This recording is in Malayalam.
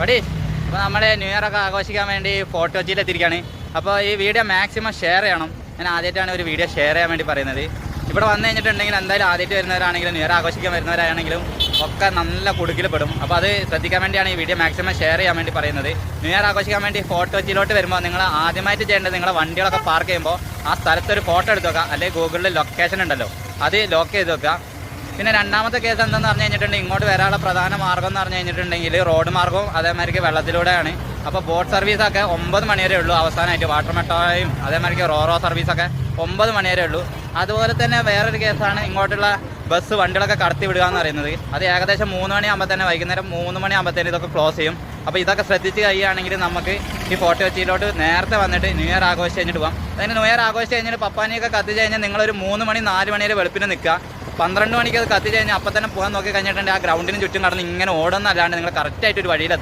പടി. അപ്പോൾ നമ്മുടെ ന്യൂ ഇയർ ഒക്കെ ആഘോഷിക്കാൻ വേണ്ടി ഫോർട്ട് കൊച്ചിയിൽ എത്തിയിരിക്കുകയാണ് അപ്പോൾ ഈ വീഡിയോ മാക്സിമം ഷെയർ ചെയ്യണം. ഞാൻ ആദ്യമായിട്ടാണ് ഒരു വീഡിയോ ഷെയർ ചെയ്യാൻ വേണ്ടി പറയുന്നത്. ഇവിടെ വന്നു കഴിഞ്ഞിട്ടുണ്ടെങ്കിൽ എന്തായാലും ആദ്യമായിട്ട് വരുന്നവരാണെങ്കിലും ന്യൂ ഇയർ ആഘോഷിക്കാൻ വരുന്നവരാണെങ്കിലും ഒക്കെ നല്ല കുടുക്കിൽ പെടും അപ്പോൾ അത് ശ്രദ്ധിക്കാൻ വേണ്ടിയാണ് ഈ വീഡിയോ മാക്സിമം ഷെയർ ചെയ്യാൻ വേണ്ടി പറയുന്നത്. ന്യൂ ഇയർ ആഘോഷിക്കാൻ വേണ്ടി ഫോർട്ട് കൊച്ചിയിലോട്ട് വരുമ്പോൾ നിങ്ങൾ ആദ്യമായിട്ട് ചെയ്യേണ്ടത് നിങ്ങളുടെ വണ്ടികളൊക്കെ പാർക്ക് ചെയ്യുമ്പോൾ ആ സ്ഥലത്തൊരു ഫോട്ടോ എടുത്ത് വെക്കുക. അല്ലെങ്കിൽ ഗൂഗിളിൽ ലൊക്കേഷൻ ഉണ്ടല്ലോ. അത് ലോക്ക് ചെയ്ത് വെക്കുക. പിന്നെ രണ്ടാമത്തെ കേസ് എന്താണെന്ന് പറഞ്ഞു കഴിഞ്ഞിട്ടുണ്ടെങ്കിൽ ഇങ്ങോട്ട് വരാനുള്ള പ്രധാന മാർഗം എന്ന് പറഞ്ഞു കഴിഞ്ഞിട്ടുണ്ടെങ്കിൽ റോഡ് മാർഗവും അതേമാതിരിക്ക് വെള്ളത്തിലൂടെയാണ്. അപ്പോൾ ബോട്ട് സർവീസൊക്കെ ഒമ്പത് മണി വരെ ഉള്ളൂ അവസാനമായിട്ട്. വാട്ടർ മെട്ടോയും അതേമാതിരിക്ക് റോറോ സർവീസൊക്കെ ഒമ്പത് മണി വരെ ഉള്ളൂ. അതുപോലെ തന്നെ വേറൊരു കേസാണ് ഇങ്ങോട്ടുള്ള ബസ് വണ്ടികളൊക്കെ കടത്തി വിടുക എന്ന് പറയുന്നത്. അത് ഏകദേശം മൂന്ന് മണിയാകുമ്പോൾ തന്നെ വൈകുന്നേരം മൂന്ന് മണിയാകുമ്പോഴത്തേന് ഇതൊക്കെ ക്ലോസ് ചെയ്യും. അപ്പോൾ ഇതൊക്കെ ശ്രദ്ധിച്ച് കഴിയുകയാണെങ്കിൽ നമുക്ക് ഈ ഫോർട്ട് കൊച്ചിയിലോട്ട് നേരത്തെ വന്നിട്ട് ന്യൂ ഇയർ ആഘോഷിച്ച് കഴിഞ്ഞിട്ട് പോകാം അതിന് ന്യൂ ഇയർ ആഘോഷിച്ച് കഴിഞ്ഞിട്ട് പപ്പാനിയൊക്കെ കത്തിച്ച് കഴിഞ്ഞാൽ നിങ്ങളൊരു മൂന്ന് മണി നാല് മണി വരെ വെളുപ്പിന് നിൽക്കുക. പന്ത്രണ്ട് മണിക്ക് അത് കത്തിച്ച് കഴിഞ്ഞാൽ അപ്പം തന്നെ പോകാൻ നോക്കി കഴിഞ്ഞിട്ടുണ്ടെങ്കിൽ ആ ഗ്രൗണ്ടിന് ചുറ്റും നടന്ന് ഇങ്ങനെ ഓടുന്നല്ലാണ്ട് നിങ്ങൾ കറക്റ്റായിട്ട് ഒരു വഴിയിൽ